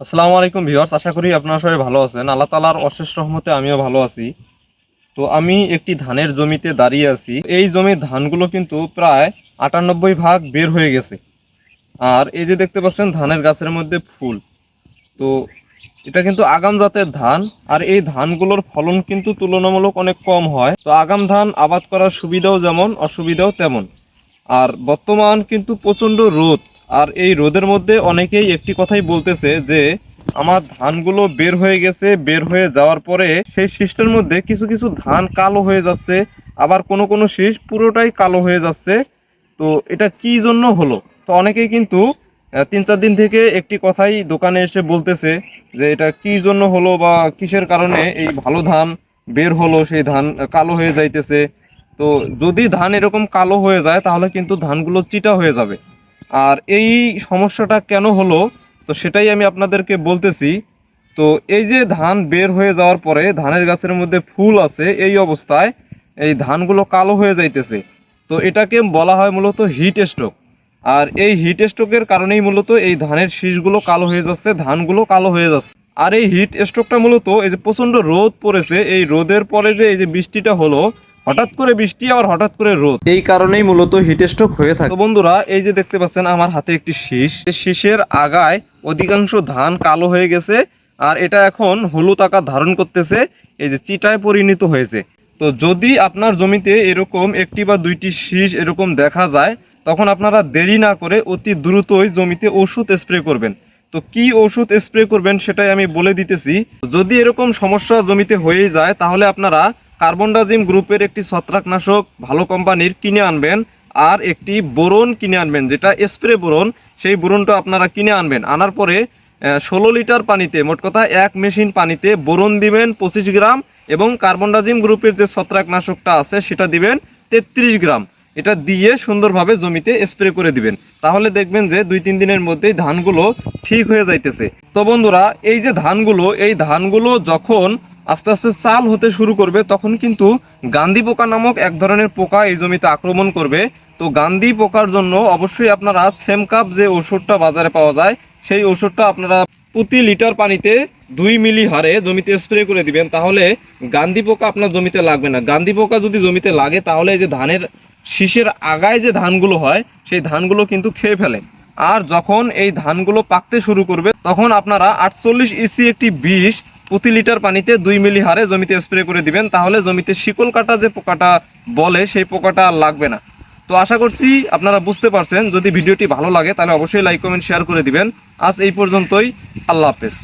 আসসালামু আলাইকুম ভিউয়ার্স, আশা করি আপনারা সবাই ভালো আছেন। আল্লাহ তালার অশেষ রহমতে আমিও ভালো আছি। তো আমি একটি ধানের জমিতে দাঁড়িয়ে আছি। এই জমির ধানগুলো কিন্তু প্রায় আটানব্বই ভাগ বের হয়ে গেছে। আর এই যে দেখতে পাচ্ছেন, ধানের গাছের মধ্যে ফুল। তো এটা কিন্তু আগাম জাতের ধান। আর এই ধানগুলোর ফলন কিন্তু তুলনামূলক অনেক কম হয়। তো আগাম ধান আবাদ করার সুবিধাও যেমন, অসুবিধাও তেমন। আর বর্তমান কিন্তু প্রচণ্ড রোদ। আর এই রোদের মধ্যে অনেকেই একটি কথাই বলতেছে যে, আমার ধানগুলো বের হয়ে গেছে, বের হয়ে যাওয়ার পরে সেই শীষটার মধ্যে কিছু কিছু ধান কালো হয়ে যাচ্ছে, আবার কোনো কোনো শীষ পুরোটাই কালো হয়ে যাচ্ছে। তো এটা কি জন্য হলো? তো অনেকেই কিন্তু তিন চার দিন থেকে একটি কথাই দোকানে এসে বলতেছে যে, এটা কি জন্য হলো বা কিসের কারণে এই ভালো ধান বের হলো, সেই ধান কালো হয়ে যাইতেছে। তো যদি ধান এরকম কালো হয়ে যায়, তাহলে কিন্তু ধানগুলো চিটা হয়ে যাবে। আর এই সমস্যাটা কেন হলো, তো সেটাই আমি আপনাদেরকে বলতেছি। তো এই যে ধান বের হয়ে যাওয়ার পরে ধানের গাছের মধ্যে ফুল আছে, এই অবস্থায় এই ধানগুলো কালো হয়ে যাইতেছে। তো এটাকে বলা হয় মূলত হিট স্ট্রোক। আর এই হিট স্ট্রোকের কারণেই মূলত এই ধানের শীষগুলো কালো হয়ে যাচ্ছে, ধানগুলো কালো হয়ে যাচ্ছে। আর এই হিট স্ট্রোকটা মূলত এই যে প্রচণ্ড রোদ পড়েছে, এই রোদের পরে যে এই যে বৃষ্টিটা হলো হঠাৎ করে বৃষ্টি আবার হঠাৎ করে রোদ। এই কারণেই মূলত হিট স্ট্রোক হয়ে থাকে। বন্ধুরা এই যে দেখতে পাচ্ছেন আমার হাতে একটি শীষ। শীষের আগায় অধিকাংশ ধান কালো হয়ে গেছে আর এটা এখন হলুদ আকার ধারণ করতেছে এই যে চিটায় পরিণত হয়েছে। তো যদি আপনার জমিতে এরকম একটি বা দুইটি শীষ এরকম দেখা যায় তখন আপনারা দেরি না করে অতি দ্রুতই জমিতে ওষুধ স্প্রে করবেন। তো কি ওষুধ স্প্রে করবেন সেটাই আমি বলে দিতেছি। যদি এরকম সমস্যা জমিতে হয়েই যায় তাহলে আপনারা কার্বনডাজিম গ্রুপের একটি ছত্রাকনাশক ভালো কোম্পানির কিনে আনবেন আর একটি বোরন কিনে আনবেন, যেটা স্প্রে বোরন, সেই বোরনটা আপনারা কিনে আনবেন। আনার পরে ষোলো লিটার পানিতে, মোট কথা এক মেশিন পানিতে বোরন দিবেন পঁচিশ গ্রাম এবং কার্বনডাজিম গ্রুপের যে ছত্রাকনাশকটা আছে, সেটা দিবেন তেত্রিশ গ্রাম। এটা দিয়ে সুন্দরভাবে জমিতে স্প্রে করে দিবেন। তাহলে দেখবেন যে দুই তিন দিনের মধ্যেই ধানগুলো ঠিক হয়ে যাইতেছে। তো বন্ধুরা, এই যে ধানগুলো, এই ধানগুলো যখন আস্তে আস্তে চাল হতে শুরু করবে, তখন কিন্তু গান্ধী পোকা নামক এক ধরনের পোকা এই জমিতে আক্রমণ করবে। তো গান্ধী পোকার জন্য অবশ্যই আপনারা সেম কাপ যে ওষুধটা বাজারে পাওয়া যায়, সেই ওষুধটা আপনারা প্রতি লিটার পানিতে দুই মিলি হারে জমিতে স্প্রে করে দিবেন, তাহলে গান্ধী পোকা আপনার জমিতে লাগবে না। গান্ধী পোকা যদি জমিতে লাগে, তাহলে যে ধানের শীষের আগায় যে ধানগুলো হয়, সেই ধানগুলো কিন্তু খেয়ে ফেলে। আর যখন এই ধানগুলো পাকতে শুরু করবে, তখন আপনারা আটচল্লিশ ইসি একটি বিষ প্রতি লিটার পানিতে দুই মিলি হারে জমিতে স্প্রে করে দিবেন, তাহলে জমিতে শিকল কাটা যে পোকাটা বলে সেই পোকাটা আর লাগবে না। তো আশা করছি আপনারা বুঝতে পারছেন, যদি ভিডিওটি ভালো লাগে তাহলে অবশ্যই লাইক কমেন্ট শেয়ার করে দিবেন। আজ এই পর্যন্তই, আল্লাহ হাফেজ।